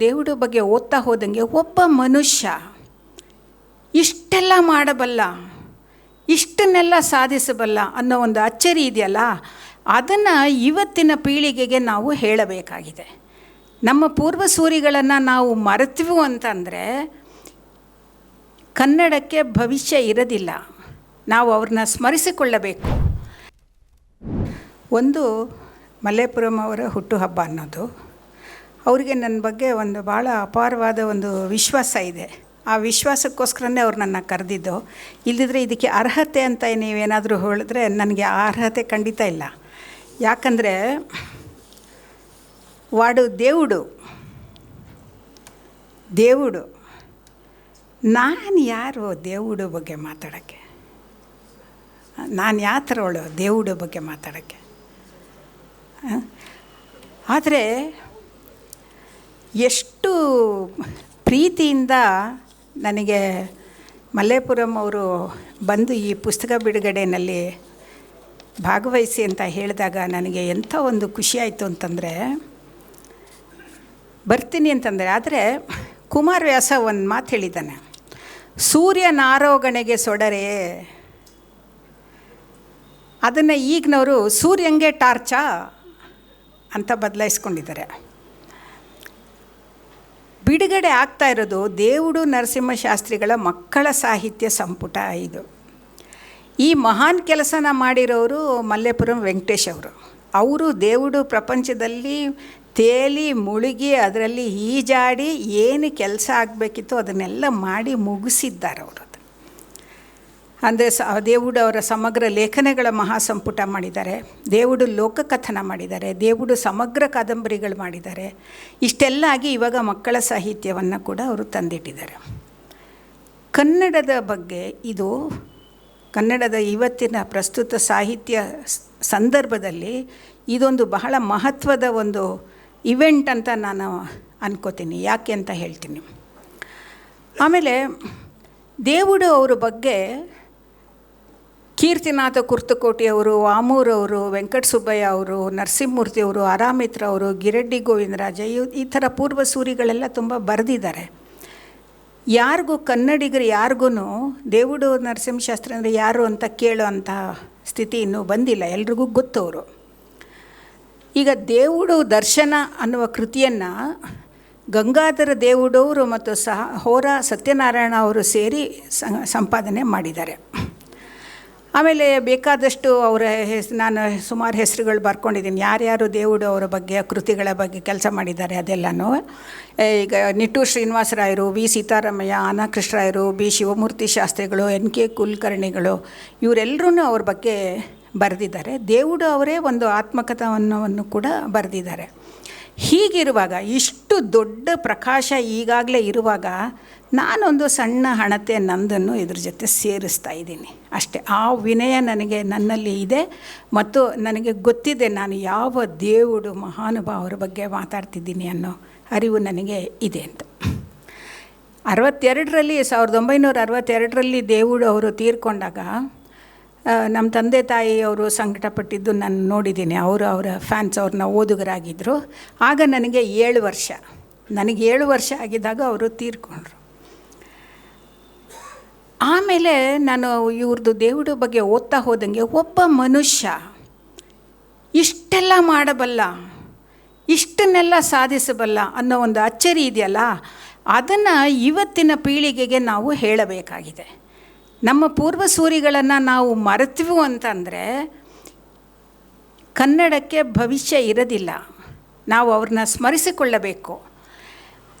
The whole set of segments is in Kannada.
ದೇವುಡ ಬಗ್ಗೆ ಓದ್ತಾ ಹೋದಂಗೆ ಒಬ್ಬ ಮನುಷ್ಯ ಇಷ್ಟೆಲ್ಲ ಮಾಡಬಲ್ಲ, ಇಷ್ಟನ್ನೆಲ್ಲ ಸಾಧಿಸಬಲ್ಲ ಅನ್ನೋ ಒಂದು ಅಚ್ಚರಿ ಇದೆಯಲ್ಲ, ಅದನ್ನು ಇವತ್ತಿನ ಪೀಳಿಗೆಗೆ ನಾವು ಹೇಳಬೇಕಾಗಿದೆ. ನಮ್ಮ ಪೂರ್ವಸೂರಿಗಳನ್ನು ನಾವು ಮರೆತ್ವು ಅಂತಂದರೆ ಕನ್ನಡಕ್ಕೆ ಭವಿಷ್ಯ ಇರೋದಿಲ್ಲ. ನಾವು ಅವ್ರನ್ನ ಸ್ಮರಿಸಿಕೊಳ್ಳಬೇಕು. ಒಂದು ಮಲ್ಲೇಪುರಂ ಅವರ ಹುಟ್ಟುಹಬ್ಬ ಅನ್ನೋದು. ಅವರಿಗೆ ನನ್ನ ಬಗ್ಗೆ ಒಂದು ಭಾಳ ಅಪಾರವಾದ ಒಂದು ವಿಶ್ವಾಸ ಇದೆ. ಆ ವಿಶ್ವಾಸಕ್ಕೋಸ್ಕರನೇ ಅವ್ರು ನನ್ನ ಕರೆದಿದ್ದು. ಇಲ್ಲದಿದ್ದರೆ ಇದಕ್ಕೆ ಅರ್ಹತೆ ಅಂತ ನೀವೇನಾದರೂ ಹೇಳಿದ್ರೆ ನನಗೆ ಆ ಅರ್ಹತೆ ಖಂಡಿತ ಇಲ್ಲ. ಯಾಕಂದರೆ ವಾಡು ದೇವುಡು ದೇವುಡು, ನಾನು ಯಾರು ದೇವುಡು ಬಗ್ಗೆ ಮಾತಾಡೋಕ್ಕೆ? ನಾನು ಯಾವ ಥರ ಅವಳು ದೇವುಡು ಬಗ್ಗೆ ಮಾತಾಡೋಕ್ಕೆ? ಆದರೆ ಎಷ್ಟು ಪ್ರೀತಿಯಿಂದ ನನಗೆ ಮಲ್ಲೇಪುರಂ ಅವರು ಬಂದು ಈ ಪುಸ್ತಕ ಬಿಡುಗಡೆಯಲ್ಲಿ ಭಾಗವಹಿಸಿ ಅಂತ ಹೇಳಿದಾಗ ನನಗೆ ಎಂಥ ಒಂದು ಖುಷಿಯಾಯಿತು ಅಂತಂದರೆ, ಬರ್ತೀನಿ ಅಂತಂದರೆ, ಆದರೆ ಕುಮಾರವ್ಯಾಸ ಒಂದು ಮಾತು ಹೇಳಿದ್ದಾನೆ ಸೂರ್ಯನಾರೋಗಣೆಗೆ ಸೊಡರೆ, ಅದನ್ನು ಈಗಿನವರು ಸೂರ್ಯಂಗೆ ಟಾರ್ಚಾ ಅಂತ ಬದಲಾಯಿಸ್ಕೊಂಡಿದ್ದಾರೆ. ಬಿಡುಗಡೆ ಆಗ್ತಾ ಇರೋದು ದೇವುಡು ನರಸಿಂಹಶಾಸ್ತ್ರಿಗಳ ಮಕ್ಕಳ ಸಾಹಿತ್ಯ ಸಂಪುಟ ಇದು. ಈ ಮಹಾನ್ ಕೆಲಸನ ಮಾಡಿರೋರು ಮಲ್ಲೆಪುರಂ ವೆಂಕಟೇಶ್ ಅವರು. ಅವರು ದೇವುಡು ಪ್ರಪಂಚದಲ್ಲಿ ತೇಲಿ, ಮುಳುಗಿ, ಅದರಲ್ಲಿ ಈಜಾಡಿ ಏನು ಕೆಲಸ ಆಗಬೇಕಿತ್ತು ಅದನ್ನೆಲ್ಲ ಮಾಡಿ ಮುಗಿಸಿದ್ದಾರೆ ಅವರು. ಅಂದರೆ ಸ, ದೇವುಡು ಅವರ ಸಮಗ್ರ ಲೇಖನಗಳ ಮಹಾಸಂಪುಟ ಮಾಡಿದ್ದಾರೆ. ದೇವುಡು ಲೋಕಕಥನ ಮಾಡಿದ್ದಾರೆ. ದೇವುಡು ಸಮಗ್ರ ಕಾದಂಬರಿಗಳು ಮಾಡಿದ್ದಾರೆ. ಇಷ್ಟೆಲ್ಲ ಆಗಿ ಇವಾಗ ಮಕ್ಕಳ ಸಾಹಿತ್ಯವನ್ನು ಕೂಡ ಅವರು ತಂದಿಟ್ಟಿದ್ದಾರೆ. ಕನ್ನಡದ ಬಗ್ಗೆ ಇದು ಕನ್ನಡದ ಇವತ್ತಿನ ಪ್ರಸ್ತುತ ಸಾಹಿತ್ಯ ಸಂದರ್ಭದಲ್ಲಿ ಇದೊಂದು ಬಹಳ ಮಹತ್ವದ ಒಂದು ಇವೆಂಟ್ ಅಂತ ನಾನು ಅನ್ಕೋತೀನಿ. ಯಾಕೆ ಅಂತ ಹೇಳ್ತೀನಿ. ಆಮೇಲೆ ದೇವುಡು ಅವರ ಬಗ್ಗೆ ಕೀರ್ತಿನಾಥ ಕುರ್ತಕೋಟಿಯವರು ವಾಮೂರವರು ವೆಂಕಟ ಸುಬ್ಬಯ್ಯ ಅವರು ನರಸಿಂಹಮೂರ್ತಿಯವರು ಆರಾಮಿತ್ರ ಅವರು, ಗಿರೆಡ್ಡಿ ಗೋವಿಂದರಾಜ, ಈ ಥರ ಪೂರ್ವಸೂರಿಗಳೆಲ್ಲ ತುಂಬ ಬರೆದಿದ್ದಾರೆ. ಯಾರಿಗೂ ಕನ್ನಡಿಗರು ಯಾರಿಗೂ ದೇವುಡು ನರಸಿಂಹಶಾಸ್ತ್ರಿ ಅಂದರೆ ಯಾರು ಅಂತ ಕೇಳೋ ಸ್ಥಿತಿ ಇನ್ನೂ ಬಂದಿಲ್ಲ, ಎಲ್ರಿಗೂ ಗೊತ್ತವರು ಈಗ ದೇವುಡು ದರ್ಶನ ಅನ್ನುವ ಕೃತಿಯನ್ನು ಗಂಗಾಧರ ದೇವುಡವರು ಮತ್ತು ಸಹ ಹೋರ ಸತ್ಯನಾರಾಯಣ ಅವರು ಸೇರಿ ಸಂಪಾದನೆ ಮಾಡಿದ್ದಾರೆ. ಆಮೇಲೆ ಬೇಕಾದಷ್ಟು ಅವರ ಹೆಸ್, ನಾನು ಸುಮಾರು ಹೆಸರುಗಳು ಬರ್ಕೊಂಡಿದ್ದೀನಿ. ಯಾರ್ಯಾರು ದೇವುಡು ಅವರ ಬಗ್ಗೆ, ಕೃತಿಗಳ ಬಗ್ಗೆ ಕೆಲಸ ಮಾಡಿದ್ದಾರೆ ಅದೆಲ್ಲನೂ. ಈಗ ನಿಟ್ಟು ಶ್ರೀನಿವಾಸರಾಯರು ವಿ ಸೀತಾರಾಮಯ್ಯ ಅನಕೃಷ್ಣರಾಯರು ಬಿ ಶಿವಮೂರ್ತಿ ಶಾಸ್ತ್ರಿಗಳು, ಎನ್ ಕೆ ಕುಲಕರ್ಣಿಗಳು ಇವರೆಲ್ಲರೂ ಅವ್ರ ಬಗ್ಗೆ ಬರೆದಿದ್ದಾರೆ. ದೇವುಡು ಅವರೇ ಒಂದು ಆತ್ಮಕಥನವನ್ನು ಕೂಡ ಬರೆದಿದ್ದಾರೆ. ಹೀಗಿರುವಾಗ, ಇಷ್ಟು ದೊಡ್ಡ ಪ್ರಕಾಶ ಈಗಾಗಲೇ ಇರುವಾಗ ನಾನೊಂದು ಸಣ್ಣ ಹಣತೆ ನಂದನ್ನು ಇದ್ರ ಜೊತೆ ಸೇರಿಸ್ತಾ ಇದ್ದೀನಿ. ಅಷ್ಟೇ, ಆ ವಿನಯ ನನಗೆ ನನ್ನಲ್ಲಿ ಇದೆ ಮತ್ತು ನನಗೆ ಗೊತ್ತಿದೆ ನಾನು ಯಾವ ದೇವುಡು ಮಹಾನುಭಾವರ ಬಗ್ಗೆ ಮಾತಾಡ್ತಿದ್ದೀನಿ ಅನ್ನೋ ಅರಿವು ನನಗೆ ಇದೆ ಅಂತ. ಅರವತ್ತೆರಡರಲ್ಲಿ, ಸಾವಿರದ ಒಂಬೈನೂರ ಅರವತ್ತೆರಡರಲ್ಲಿ ದೇವುಡು ಅವರು ತೀರ್ಕೊಂಡಾಗ ನಮ್ಮ ತಂದೆ ತಾಯಿಯವರು ಸಂಕಟಪಟ್ಟಿದ್ದು ನಾನು ನೋಡಿದ್ದೀನಿ. ಅವರು ಅವರ ಫ್ಯಾನ್ಸ್ ಅವ್ರನ್ನ ಓದುಗರಾಗಿದ್ದರು ಆಗ ನನಗೆ ಏಳು ವರ್ಷ. ನನಗೆ ಏಳು ವರ್ಷ ಆಗಿದ್ದಾಗ ಅವರು ತೀರ್ಕೊಂಡ್ರು. ಆಮೇಲೆ ನಾನು ಇವ್ರದ್ದು ದೇವುಡು ಬಗ್ಗೆ ಓದ್ತಾ ಹೋದಂಗೆ ಒಬ್ಬ ಮನುಷ್ಯ ಇಷ್ಟೆಲ್ಲ ಮಾಡಬಲ್ಲ, ಇಷ್ಟನ್ನೆಲ್ಲ ಸಾಧಿಸಬಲ್ಲ ಅನ್ನೋ ಒಂದು ಅಚ್ಚರಿ ಇದೆಯಲ್ಲ, ಅದನ್ನು ಇವತ್ತಿನ ಪೀಳಿಗೆಗೆ ನಾವು ಹೇಳಬೇಕಾಗಿದೆ. ನಮ್ಮ ಪೂರ್ವ ಸೂರಿಗಳನ್ನು ನಾವು ಮರೆತಿವು ಅಂತಂದರೆ ಕನ್ನಡಕ್ಕೆ ಭವಿಷ್ಯ ಇರೋದಿಲ್ಲ. ನಾವು ಅವ್ರನ್ನ ಸ್ಮರಿಸಿಕೊಳ್ಳಬೇಕು.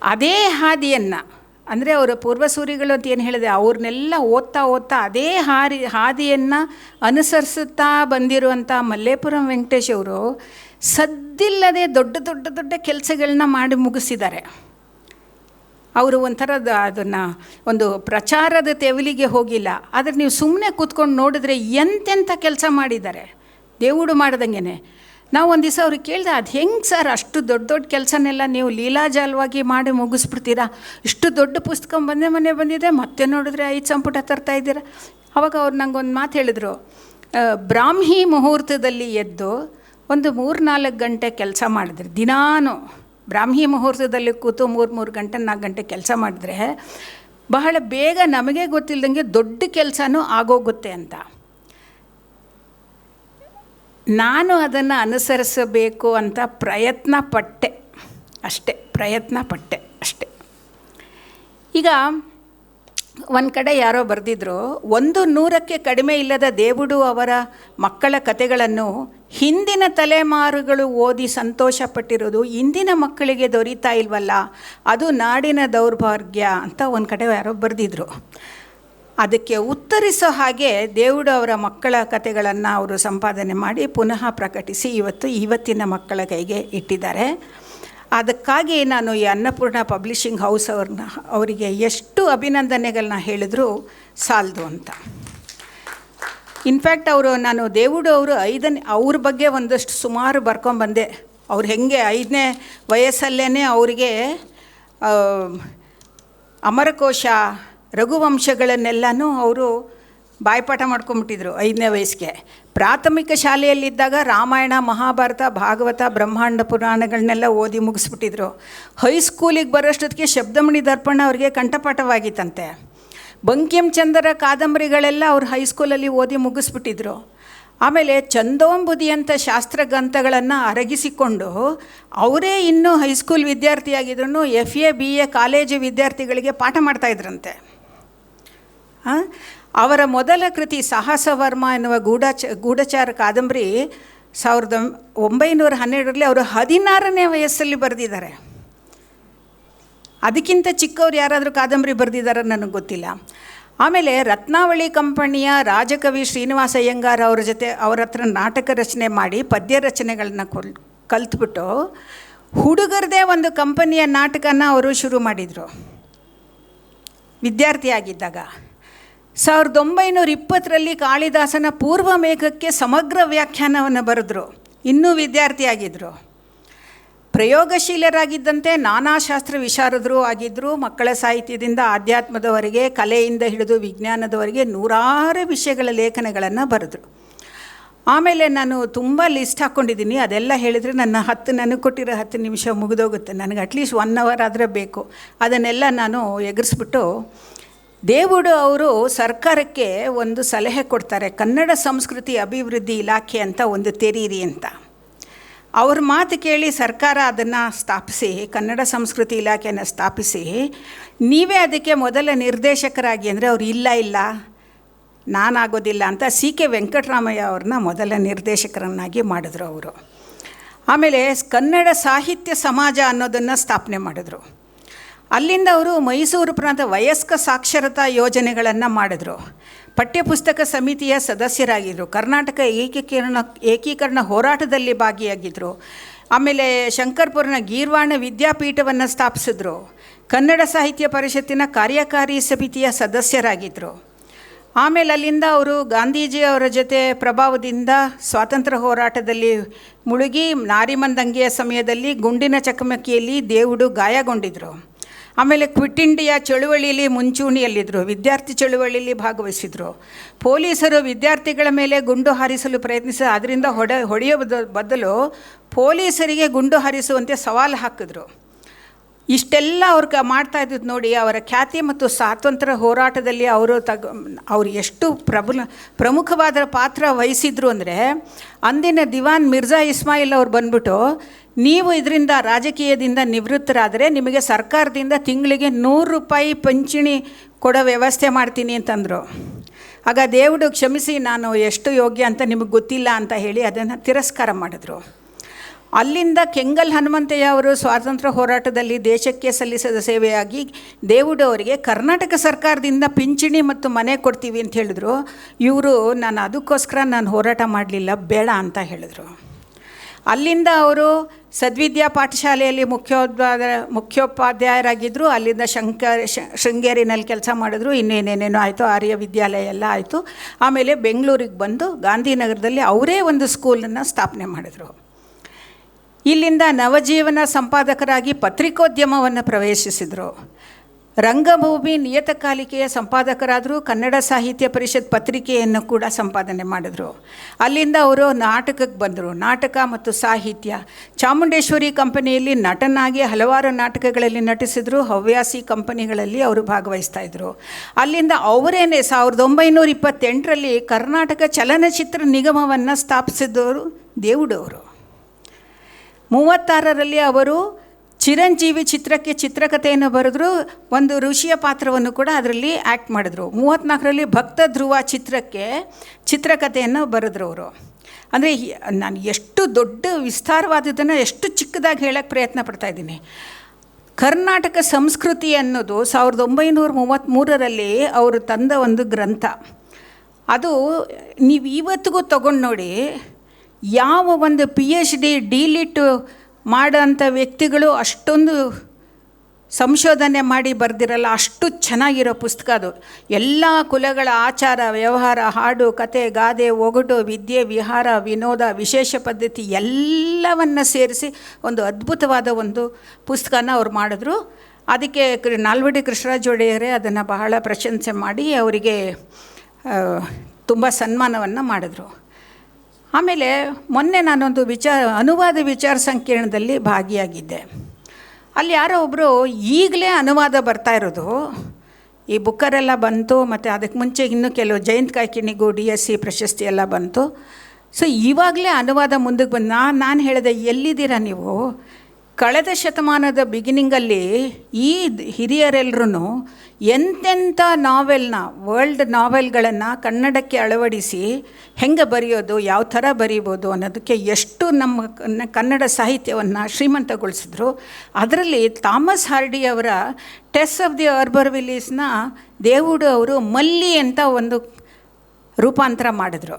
ಅದೇ ಹಾದಿಯನ್ನು, ಅಂದರೆ ಅವರ ಪೂರ್ವಸೂರಿಗಳು ಅಂತ ಏನು ಹೇಳಿದೆ, ಅವ್ರನ್ನೆಲ್ಲ ಓದ್ತಾ ಓದ್ತಾ ಅದೇ ಹಾರಿ, ಹಾದಿಯನ್ನು ಅನುಸರಿಸುತ್ತಾ ಬಂದಿರುವಂಥ ಮಲ್ಲೇಪುರಂ ವೆಂಕಟೇಶ್ ಅವರು ಸದ್ದಿಲ್ಲದೆ ದೊಡ್ಡ ದೊಡ್ಡ ದೊಡ್ಡ ಕೆಲಸಗಳನ್ನ ಮಾಡಿ ಮುಗಿಸಿದ್ದಾರೆ. ಅವರು ಒಂಥರದ ಅದನ್ನು ಒಂದು ಪ್ರಚಾರದ ತೆವಲಿಗೆ ಹೋಗಿಲ್ಲ. ಆದರೆ ನೀವು ಸುಮ್ಮನೆ ಕೂತ್ಕೊಂಡು ನೋಡಿದ್ರೆ ಎಂತೆಂಥ ಕೆಲಸ ಮಾಡಿದ್ದಾರೆ. ದೇವುಡು ಮಾಡ್ದಂಗೆ ನಾವು ಒಂದು ದಿವಸ ಅವ್ರಿಗೆ ಕೇಳಿದೆ, ಅದು ಹೆಂಗೆ ಸರ್ ಅಷ್ಟು ದೊಡ್ಡ ದೊಡ್ಡ ಕೆಲಸನೆಲ್ಲ ನೀವು ಲೀಲಾಜಾಲವಾಗಿ ಮಾಡಿ ಮುಗಿಸ್ಬಿಡ್ತೀರಾ? ಇಷ್ಟು ದೊಡ್ಡ ಪುಸ್ತಕ ಬಂದೇ ಮನೆ ಬಂದಿದೆ, ಮತ್ತೆ ನೋಡಿದ್ರೆ ಐದು ಸಂಪುಟ ತರ್ತಾ ಇದ್ದೀರಾ? ಅವಾಗ ಅವ್ರು ನಂಗೊಂದು ಮಾತು ಹೇಳಿದರು ಬ್ರಾಹ್ಮಿ ಮುಹೂರ್ತದಲ್ಲಿ ಎದ್ದು ಒಂದು ಮೂರು ನಾಲ್ಕು ಗಂಟೆ ಕೆಲಸ ಮಾಡಿದ್ರು ದಿನಾನು ಬ್ರಾಹ್ಮಿ ಮುಹೂರ್ತದಲ್ಲಿ ಕೂತು ಮೂರು ಮೂರು ಗಂಟೆ, ನಾಲ್ಕು ಗಂಟೆ ಕೆಲಸ ಮಾಡಿದ್ರೆ ಬಹಳ ಬೇಗ ನಮಗೆ ಗೊತ್ತಿಲ್ಲದಂಗೆ ದೊಡ್ಡ ಕೆಲಸನೂ ಆಗೋಗುತ್ತೆ ಅಂತ. ನಾನು ಅದನ್ನು ಅನುಸರಿಸಬೇಕು ಅಂತ ಪ್ರಯತ್ನ ಪಟ್ಟೆ. ಅಷ್ಟೆ, ಪ್ರಯತ್ನ ಪಟ್ಟೆ, ಅಷ್ಟೆ. ಈಗ ಒಂದು ಕಡೆ ಯಾರೋ ಬರೆದಿದ್ರು, ಒಂದು ನೂರಕ್ಕೆ ಕಡಿಮೆ ಇಲ್ಲದ ದೇವುಡು ಅವರ ಮಕ್ಕಳ ಕತೆಗಳನ್ನು ಹಿಂದಿನ ತಲೆಮಾರುಗಳು ಓದಿ ಸಂತೋಷ ಪಟ್ಟಿರೋದು ಇಂದಿನ ಮಕ್ಕಳಿಗೆ ದೊರೀತಾ ಇಲ್ವಲ್ಲ? ಅದು ನಾಡಿನ ದೌರ್ಭಾಗ್ಯ ಅಂತ ಒಂದು ಕಡೆ ಯಾರೋ ಬರೆದಿದ್ರು. ಅದಕ್ಕೆ ಉತ್ತರಿಸೋ ಹಾಗೆ ದೇವುಡು ಅವರ ಮಕ್ಕಳ ಕತೆಗಳನ್ನು ಅವರು ಸಂಪಾದನೆ ಮಾಡಿ ಪುನಃ ಪ್ರಕಟಿಸಿ ಇವತ್ತು, ಇವತ್ತಿನ ಮಕ್ಕಳ ಕೈಗೆ ಇಟ್ಟಿದ್ದಾರೆ. ಅದಕ್ಕಾಗಿ ನಾನು ಈ ಅನ್ನಪೂರ್ಣ ಪಬ್ಲಿಷಿಂಗ್ ಹೌಸ್ ಅವ್ರನ್ನ, ಅವರಿಗೆ ಎಷ್ಟು ಅಭಿನಂದನೆಗಳನ್ನ ಹೇಳಿದ್ರು ಸಾಲದು ಅಂತ. ಇನ್ಫ್ಯಾಕ್ಟ್ ಅವರು ನಾನು ದೇವುಡು ಅವರು ಐದನೇ, ಅವ್ರ ಬಗ್ಗೆ ಒಂದಷ್ಟು ಸುಮಾರು ಬರ್ಕೊಂಬಂದೆ. ಅವ್ರು ಹೆಂಗೆ ಐದನೇ ವಯಸ್ಸಲ್ಲೇ ಅವರಿಗೆ ಅಮರಕೋಶ, ರಘುವಂಶಗಳನ್ನೆಲ್ಲನೂ ಅವರು ಬಾಯ್ಪಾಠ ಮಾಡ್ಕೊಂಬಿಟ್ಟಿದ್ರು ಐದನೇ ವಯಸ್ಸಿಗೆ. ಪ್ರಾಥಮಿಕ ಶಾಲೆಯಲ್ಲಿದ್ದಾಗ ರಾಮಾಯಣ, ಮಹಾಭಾರತ, ಭಾಗವತ, ಬ್ರಹ್ಮಾಂಡ ಪುರಾಣಗಳನ್ನೆಲ್ಲ ಓದಿ ಮುಗಿಸ್ಬಿಟ್ಟಿದ್ರು. ಹೈಸ್ಕೂಲಿಗೆ ಬರೋಷ್ಟೊತ್ತಿಗೆ ಶಬ್ದಮಣಿ ದರ್ಪಣ ಅವ್ರಿಗೆ ಕಂಠಪಾಠವಾಗಿತ್ತಂತೆ. ಬಂಕಿಂಚಂದರ ಕಾದಂಬರಿಗಳೆಲ್ಲ ಅವ್ರು ಹೈಸ್ಕೂಲಲ್ಲಿ ಓದಿ ಮುಗಿಸ್ಬಿಟ್ಟಿದ್ರು. ಆಮೇಲೆ ಚಂದೋಂಬುದಿ ಅಂತ ಶಾಸ್ತ್ರ ಗ್ರಂಥಗಳನ್ನು ಅರಗಿಸಿಕೊಂಡು ಅವರೇ ಇನ್ನೂ high school ವಿದ್ಯಾರ್ಥಿಯಾಗಿದ್ರು F A, B A, college ವಿದ್ಯಾರ್ಥಿಗಳಿಗೆ ಪಾಠ ಮಾಡ್ತಾಯಿದ್ರಂತೆ ಅವರ ಮೊದಲ ಕೃತಿ ಸಾಹಸವರ್ಮ ಎನ್ನುವ ಗೂಢಾಚ, ಗೂಢಚಾರ ಕಾದಂಬರಿ ಸಾವಿರದ ಒಂಬೈನೂರ ಹನ್ನೆರಡರಲ್ಲಿ ಅವರು ಹದಿನಾರನೇ ವಯಸ್ಸಲ್ಲಿ ಬರೆದಿದ್ದಾರೆ. ಅದಕ್ಕಿಂತ ಚಿಕ್ಕವ್ರು ಯಾರಾದರೂ ಕಾದಂಬರಿ ಬರೆದಿದ್ದಾರೆ ನನಗೆ ಗೊತ್ತಿಲ್ಲ. ಆಮೇಲೆ ರತ್ನಾವಳಿ ಕಂಪನಿಯ ರಾಜಕವಿ ಶ್ರೀನಿವಾಸ ಅಯ್ಯಂಗಾರ್ ಅವರ ಜೊತೆ ಅವರ ಹತ್ರ ನಾಟಕ ರಚನೆ ಮಾಡಿ ಪದ್ಯ ರಚನೆಗಳನ್ನ ಕೊಲ್, ಕಲ್ತ್ಬಿಟ್ಟು ಹುಡುಗರದೇ ಒಂದು ಕಂಪನಿಯ ನಾಟಕನ ಅವರು ಶುರು ಮಾಡಿದರು. ವಿದ್ಯಾರ್ಥಿಯಾಗಿದ್ದಾಗ ಸಾವಿರದ ಒಂಬೈನೂರ ಇಪ್ಪತ್ತರಲ್ಲಿ ಕಾಳಿದಾಸನ ಪೂರ್ವ ಮೇಘಕ್ಕೆ ಸಮಗ್ರ ವ್ಯಾಖ್ಯಾನವನ್ನು ಬರೆದ್ರು. ಇನ್ನೂ ವಿದ್ಯಾರ್ಥಿಯಾಗಿದ್ದರು ಪ್ರಯೋಗಶೀಲರಾಗಿದ್ದಂತೆ ನಾನಾ ಶಾಸ್ತ್ರ ವಿಶಾರದರು ಆಗಿದ್ದರು ಮಕ್ಕಳ ಸಾಹಿತ್ಯದಿಂದ ಆಧ್ಯಾತ್ಮದವರೆಗೆ, ಕಲೆಯಿಂದ ಹಿಡಿದು ವಿಜ್ಞಾನದವರೆಗೆ ನೂರಾರು ವಿಷಯಗಳ ಲೇಖನಗಳನ್ನು ಬರೆದ್ರು. ಆಮೇಲೆ ನಾನು ತುಂಬ ಲಿಸ್ಟ್ ಹಾಕ್ಕೊಂಡಿದ್ದೀನಿ. ಅದೆಲ್ಲ ಹೇಳಿದರೆ ನನ್ನ ಹತ್ತು ನನಗೆ ಕೊಟ್ಟಿರೋ ಹತ್ತು ನಿಮಿಷ ಮುಗಿದೋಗುತ್ತೆ. ನನಗೆ ಅಟ್ಲೀಸ್ಟ್ ಒನ್ ಅವರ್ ಆದರೆ ಬೇಕು. ಅದನ್ನೆಲ್ಲ ನಾನು ಎಗರಿಸ್ಬಿಟ್ಟು ದೇವುಡು ಅವರು ಸರ್ಕಾರಕ್ಕೆ ಒಂದು ಸಲಹೆ ಕೊಡ್ತಾರೆ, ಕನ್ನಡ ಸಂಸ್ಕೃತಿ ಅಭಿವೃದ್ಧಿ ಇಲಾಖೆ ಅಂತ ಒಂದು ತೆರೀರಿ ಅಂತ. ಅವ್ರ ಮಾತು ಕೇಳಿ ಸರ್ಕಾರ ಅದನ್ನು ಸ್ಥಾಪಿಸಿ, ಕನ್ನಡ ಸಂಸ್ಕೃತಿ ಇಲಾಖೆಯನ್ನು ಸ್ಥಾಪಿಸಿ, ನೀವೇ ಅದಕ್ಕೆ ಮೊದಲ ನಿರ್ದೇಶಕರಾಗಿ ಅಂದರೆ ಅವ್ರು ಇಲ್ಲ ಇಲ್ಲ, ನಾನಾಗೋದಿಲ್ಲ ಅಂತ ಸಿ ಕೆ ವೆಂಕಟರಾಮಯ್ಯ ಅವ್ರನ್ನ ಮೊದಲ ನಿರ್ದೇಶಕರನ್ನಾಗಿ ಮಾಡಿದ್ರು ಅವರು. ಆಮೇಲೆ ಕನ್ನಡ ಸಾಹಿತ್ಯ ಸಮಾಜ ಅನ್ನೋದನ್ನು ಸ್ಥಾಪನೆ ಮಾಡಿದ್ರು. ಅಲ್ಲಿಂದ ಅವರು ಮೈಸೂರು ಪ್ರಾಂತ ವಯಸ್ಕ ಸಾಕ್ಷರತಾ ಯೋಜನೆಗಳನ್ನು ಮಾಡಿದ್ರು. ಪಠ್ಯಪುಸ್ತಕ ಸಮಿತಿಯ ಸದಸ್ಯರಾಗಿದ್ದರು ಕರ್ನಾಟಕ ಏಕೀಕರಣ ಏಕೀಕರಣ ಹೋರಾಟದಲ್ಲಿ ಭಾಗಿಯಾಗಿದ್ದರು ಆಮೇಲೆ ಶಂಕರ್ಪುರನ ಗೀರ್ವಾಣ ವಿದ್ಯಾಪೀಠವನ್ನು ಸ್ಥಾಪಿಸಿದ್ರು. ಕನ್ನಡ ಸಾಹಿತ್ಯ ಪರಿಷತ್ತಿನ ಕಾರ್ಯಕಾರಿ ಸಮಿತಿಯ ಸದಸ್ಯರಾಗಿದ್ದರು ಆಮೇಲೆ ಅಲ್ಲಿಂದ ಅವರು ಗಾಂಧೀಜಿ ಅವರ ಜೊತೆ ಪ್ರಭಾವದಿಂದ ಸ್ವಾತಂತ್ರ್ಯ ಹೋರಾಟದಲ್ಲಿ ಮುಳುಗಿ ನಾರಿಮನ್ ದಂಗೆಯ ಸಮಯದಲ್ಲಿ ಗುಂಡಿನ ಚಕಮಕಿಯಲ್ಲಿ ದೇವುಡು ಗಾಯಗೊಂಡಿದ್ದರು ಆಮೇಲೆ ಕ್ವಿಟ್ ಇಂಡಿಯಾ ಚಳುವಳಿಯಲ್ಲಿ ಮುಂಚೂಣಿಯಲ್ಲಿದ್ದರು ವಿದ್ಯಾರ್ಥಿ ಚಳುವಳಿಯಲ್ಲಿ ಭಾಗವಹಿಸಿದರು. ಪೊಲೀಸರು ವಿದ್ಯಾರ್ಥಿಗಳ ಮೇಲೆ ಗುಂಡು ಹಾರಿಸಲು ಪ್ರಯತ್ನಿಸಿ ಅದರಿಂದ ಹೊಡ, ಹೊಡೆಯೋ ಬದಲು ಪೊಲೀಸರಿಗೆ ಗುಂಡು ಹಾರಿಸುವಂತೆ ಸವಾಲು ಹಾಕಿದ್ರು. ಇಷ್ಟೆಲ್ಲ ಅವ್ರು ಕ, ಮಾಡ್ತಾ ಇದ್ದದ್ದು ನೋಡಿ ಅವರ ಖ್ಯಾತಿ ಮತ್ತು ಸ್ವಾತಂತ್ರ್ಯ ಹೋರಾಟದಲ್ಲಿ ಅವರು ತಗ, ಅವ್ರು ಎಷ್ಟು ಪ್ರಬಲ, ಪ್ರಮುಖವಾದ ಪಾತ್ರ ವಹಿಸಿದ್ರು ಅಂದರೆ, ಅಂದಿನ ದಿವಾನ್ ಮಿರ್ಜಾ ಇಸ್ಮಾಯಿಲ್ ಅವ್ರು ಬಂದ್ಬಿಟ್ಟು ನೀವು ಇದರಿಂದ ರಾಜಕೀಯದಿಂದ ನಿವೃತ್ತರಾದರೆ ನಿಮಗೆ ಸರ್ಕಾರದಿಂದ ತಿಂಗಳಿಗೆ ನೂರು ರೂಪಾಯಿ ಪಂಚಣಿ ಕೊಡೋ ವ್ಯವಸ್ಥೆ ಮಾಡ್ತೀನಿ ಅಂತಂದರು. ಆಗ ದೇವಡು ಕ್ಷಮಿಸಿ, ನಾನು ಎಷ್ಟು ಯೋಗ್ಯ ಅಂತ ನಿಮಗೆ ಗೊತ್ತಿಲ್ಲ ಅಂತ ಹೇಳಿ ಅದನ್ನು ತಿರಸ್ಕಾರ ಮಾಡಿದ್ರು. ಅಲ್ಲಿಂದ ಕೆಂಗಲ್ ಹನುಮಂತಯ್ಯ ಅವರು ಸ್ವಾತಂತ್ರ್ಯ ಹೋರಾಟದಲ್ಲಿ ದೇಶಕ್ಕೆ ಸಲ್ಲಿಸಿದ ಸೇವೆಯಾಗಿ ದೇವುಡು ಅವರಿಗೆ ಕರ್ನಾಟಕ ಸರ್ಕಾರದಿಂದ ಪಿಂಚಣಿ ಮತ್ತು ಮನೆ ಕೊಡ್ತೀವಿ ಅಂತ ಹೇಳಿದ್ರು. ಇವರು, ನಾನು ಅದಕ್ಕೋಸ್ಕರ ನಾನು ಹೋರಾಟ ಮಾಡಲಿಲ್ಲ, ಬೇಡ ಅಂತ ಹೇಳಿದ್ರು. ಅಲ್ಲಿಂದ ಅವರು ಸದ್ವಿದ್ಯಾ ಪಾಠಶಾಲೆಯಲ್ಲಿ ಮುಖ್ಯೋದ್ವಾದ ಮುಖ್ಯೋಪಾಧ್ಯಾಯರಾಗಿದ್ದರು ಅಲ್ಲಿಂದ ಶಂಕರ್ ಶೃಂಗೇರಿನಲ್ಲಿ ಕೆಲಸ ಮಾಡಿದ್ರು, ಇನ್ನೇನೇನೇನೋ ಆಯಿತು, ಆರ್ಯ ವಿದ್ಯಾಲಯ ಎಲ್ಲ ಆಯಿತು. ಆಮೇಲೆ ಬೆಂಗಳೂರಿಗೆ ಬಂದು ಗಾಂಧಿನಗರದಲ್ಲಿ ಅವರೇ ಒಂದು ಸ್ಕೂಲನ್ನು ಸ್ಥಾಪನೆ ಮಾಡಿದರು. ಇಲ್ಲಿಂದ ನವಜೀವನ ಸಂಪಾದಕರಾಗಿ ಪತ್ರಿಕೋದ್ಯಮವನ್ನು ಪ್ರವೇಶಿಸಿದರು. ರಂಗಭೂಮಿ ನಿಯತಕಾಲಿಕೆಯ ಸಂಪಾದಕರಾದರೂ ಕನ್ನಡ ಸಾಹಿತ್ಯ ಪರಿಷತ್ ಪತ್ರಿಕೆಯನ್ನು ಕೂಡ ಸಂಪಾದನೆ ಮಾಡಿದ್ರು. ಅಲ್ಲಿಂದ ಅವರು ನಾಟಕಕ್ಕೆ ಬಂದರು. ನಾಟಕ ಮತ್ತು ಸಾಹಿತ್ಯ. ಚಾಮುಂಡೇಶ್ವರಿ ಕಂಪನಿಯಲ್ಲಿ ನಟನಾಗಿ ಹಲವಾರು ನಾಟಕಗಳಲ್ಲಿ ನಟಿಸಿದ್ರು. ಹವ್ಯಾಸಿ ಕಂಪನಿಗಳಲ್ಲಿ ಅವರು ಭಾಗವಹಿಸ್ತಾ ಇದ್ದರು ಅಲ್ಲಿಂದ ಅವರೇನೆ ಸಾವಿರದ ಒಂಬೈನೂರ ಇಪ್ಪತ್ತೆಂಟರಲ್ಲಿ ಕರ್ನಾಟಕ ಚಲನಚಿತ್ರ ನಿಗಮವನ್ನು ಸ್ಥಾಪಿಸಿದವರು ದೇವುಡವರು. ಮೂವತ್ತಾರರಲ್ಲಿ ಅವರು ಚಿರಂಜೀವಿ ಚಿತ್ರಕ್ಕೆ ಚಿತ್ರಕಥೆಯನ್ನು ಬರೆದ್ರು, ಒಂದು ಋಷಿಯ ಪಾತ್ರವನ್ನು ಕೂಡ ಅದರಲ್ಲಿ ಆ್ಯಕ್ಟ್ ಮಾಡಿದ್ರು. ಮೂವತ್ತ್ನಾಲ್ಕರಲ್ಲಿ ಭಕ್ತ ಧ್ರುವ ಚಿತ್ರಕ್ಕೆ ಚಿತ್ರಕಥೆಯನ್ನು ಬರೆದ್ರು ಅವರು. ಅಂದರೆ ನಾನು ಎಷ್ಟು ದೊಡ್ಡ ವಿಸ್ತಾರವಾದದ್ದನ್ನು ಎಷ್ಟು ಚಿಕ್ಕದಾಗಿ ಹೇಳೋಕ್ಕೆ ಪ್ರಯತ್ನ ಪಡ್ತಾ ಇದ್ದೀನಿ. ಕರ್ನಾಟಕ ಸಂಸ್ಕೃತಿ ಅನ್ನೋದು ಸಾವಿರದ ಒಂಬೈನೂರ ಮೂವತ್ತ್ಮೂರರಲ್ಲಿ ಅವರು ತಂದ ಒಂದು ಗ್ರಂಥ. ಅದು ನೀವು ಇವತ್ತಿಗೂ ತಗೊಂಡು ನೋಡಿ, ಯಾವ ಒಂದು ಪಿ ಎಚ್ ಡಿ ಡಿಲಿಟ್ ಮಾಡೋಂಥ ವ್ಯಕ್ತಿಗಳು ಅಷ್ಟೊಂದು ಸಂಶೋಧನೆ ಮಾಡಿ ಬರೆದಿರಲ್ಲ, ಅಷ್ಟು ಚೆನ್ನಾಗಿರೋ ಪುಸ್ತಕ ಅದು. ಎಲ್ಲ ಕುಲಗಳ ಆಚಾರ, ವ್ಯವಹಾರ, ಹಾಡು, ಕತೆ, ಗಾದೆ, ಒಗಟು, ವಿದ್ಯೆ, ವಿಹಾರ, ವಿನೋದ, ವಿಶೇಷ ಪದ್ಧತಿ ಎಲ್ಲವನ್ನು ಸೇರಿಸಿ ಒಂದು ಅದ್ಭುತವಾದ ಒಂದು ಪುಸ್ತಕನ ಅವ್ರು ಮಾಡಿದ್ರು. ಅದಕ್ಕೆ ನಾಲ್ವಡಿ ಕೃಷ್ಣರಾಜ ಒಡೆಯರೇ ಅದನ್ನು ಬಹಳ ಪ್ರಶಂಸೆ ಮಾಡಿ ಅವರಿಗೆ ತುಂಬ ಸನ್ಮಾನವನ್ನು ಮಾಡಿದ್ರು. ಆಮೇಲೆ ಮೊನ್ನೆ ನಾನೊಂದು ವಿಚಾರ, ಅನುವಾದ ವಿಚಾರ ಸಂಕಿರಣದಲ್ಲಿ ಭಾಗಿಯಾಗಿದ್ದೆ. ಅಲ್ಲಿ ಯಾರೋ ಒಬ್ಬರು ಈಗಲೇ ಅನುವಾದ ಬರ್ತಾ ಇರೋದು. ಈ ಬುಕ್ಕರೆಲ್ಲ ಬಂತು, ಮತ್ತು ಅದಕ್ಕೆ ಮುಂಚೆ ಇನ್ನೂ ಕೆಲವು ಜಯಂತ್ ಕಾಯ್ಕಿಣಿಗೂ ಡಿ ಎಸ್ ಸಿ ಪ್ರಶಸ್ತಿ ಎಲ್ಲ ಬಂತು. ಸೊ, ಇವಾಗಲೇ ಅನುವಾದ ಮುಂದಕ್ಕೆ ಬಂದು ನಾನು ನಾನು ಹೇಳಿದೆ, ಎಲ್ಲಿದ್ದೀರಾ ನೀವು? ಕಳೆದ ಶತಮಾನದ ಬಿಗಿನಿಂಗಲ್ಲಿ ಈ ಹಿರಿಯರೆಲ್ಲರೂ ಎಂತೆಂಥ ನಾವೆಲ್ನ ವರ್ಲ್ಡ್ ನಾವೆಲ್ಗಳನ್ನು ಕನ್ನಡಕ್ಕೆ ಅಳವಡಿಸಿ ಹೆಂಗೆ ಬರೆಯೋದು, ಯಾವ ಥರ ಬರೀಬೋದು ಅನ್ನೋದಕ್ಕೆ ಎಷ್ಟು ನಮ್ಮ ಕನ್ನಡ ಸಾಹಿತ್ಯವನ್ನು ಶ್ರೀಮಂತಗೊಳಿಸಿದ್ರು. ಅದರಲ್ಲಿ ಥಾಮಸ್ ಹಾರ್ಡಿ ಅವರ ಟೆಸ್ ಆಫ್ ದಿ ಅರ್ಬರ್ ವಿಲೀಸ್ನ ದೇವುಡು ಅವರು ಮಲ್ಲಿ ಅಂತ ಒಂದು ರೂಪಾಂತರ ಮಾಡಿದ್ರು.